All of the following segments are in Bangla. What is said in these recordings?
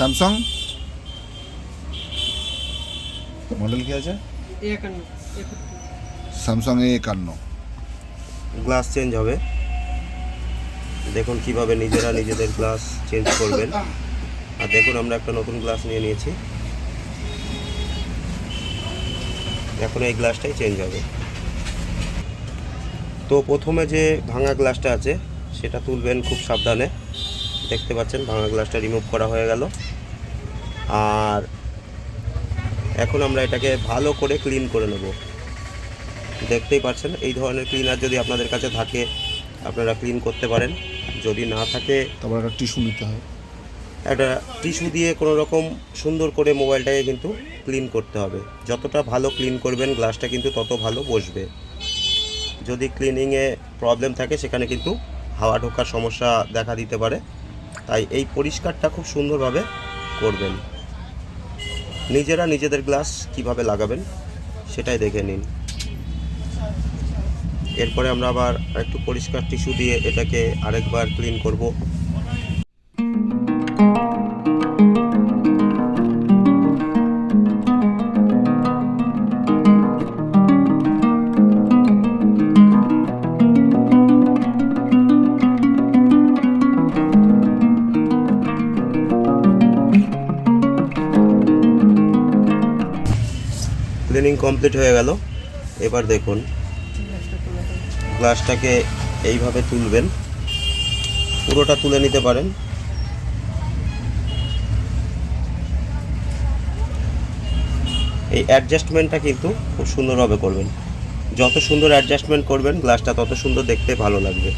স্যামসাং মডেল কি আছে? স্যামসাং এ একান্ন। গ্লাস চেঞ্জ হবে। দেখুন কীভাবে নিজেরা নিজেদের গ্লাস চেঞ্জ করবেন। আর দেখুন আমরা একটা নতুন গ্লাস নিয়ে নিয়েছি। এখন এই গ্লাসটাই চেঞ্জ হবে। তো প্রথমে যে ভাঙা গ্লাসটা আছে সেটা তুলবেন খুব সাবধানে। দেখতে পাচ্ছেন ভাঙা গ্লাসটা রিমুভ করা হয়ে গেল। আর এখন আমরা এটাকে ভালো করে ক্লিন করে নেব। দেখতেই পাচ্ছেন এই ধরনের ক্লিনার যদি আপনাদের কাছে থাকে আপনারা ক্লিন করতে পারেন। যদি না থাকে তারপর একটা টিস্যু নিতে হয়। একটা টিস্যু দিয়ে কোনো রকম সুন্দর করে মোবাইলটাকে কিন্তু ক্লিন করতে হবে। যতটা ভালো ক্লিন করবেন গ্লাসটা কিন্তু তত ভালো বসবে। যদি ক্লিনিংয়ে প্রবলেম থাকে সেখানে কিন্তু হাওয়া ঢোকার সমস্যা দেখা দিতে পারে। তাই এই পরিষ্কারটা খুব সুন্দরভাবে করবেন। নিজেরা নিজেদের গ্লাস কীভাবে লাগাবেন সেটাই দেখে নিন। এরপরে আমরা আবার একটু পরিষ্কার টিস্যু দিয়ে এটাকে আরেকবার ক্লিন করব। ক্লিনিং কমপ্লিট হয়ে গেল। এবার দেখুন। গ্লাসটাকে এইভাবে তুলবেন। পুরোটা তুলে নিতে পারেন। এই অ্যাডজাস্টমেন্টটা কিন্তু খুব সুন্দরভাবে করবেন। যত সুন্দর অ্যাডজাস্টমেন্ট করবেন গ্লাসটা তত সুন্দর দেখতে ভালো লাগবে।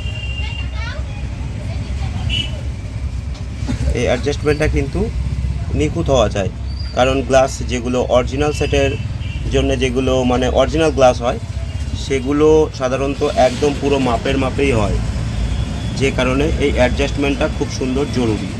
এই অ্যাডজাস্টমেন্টটা কিন্তু নিখুঁত হওয়া চাই। কারণ গ্লাস যেগুলো অরিজিনাল সেটের জন্য যেগুলো মানে অরিজিনাল গ্লাস হয়, সেগুলো সাধারণত একদম পুরো মাপের মাপেই হয়। যে কারণে এই অ্যাডজাস্টমেন্টটা খুব সুন্দর জরুরি।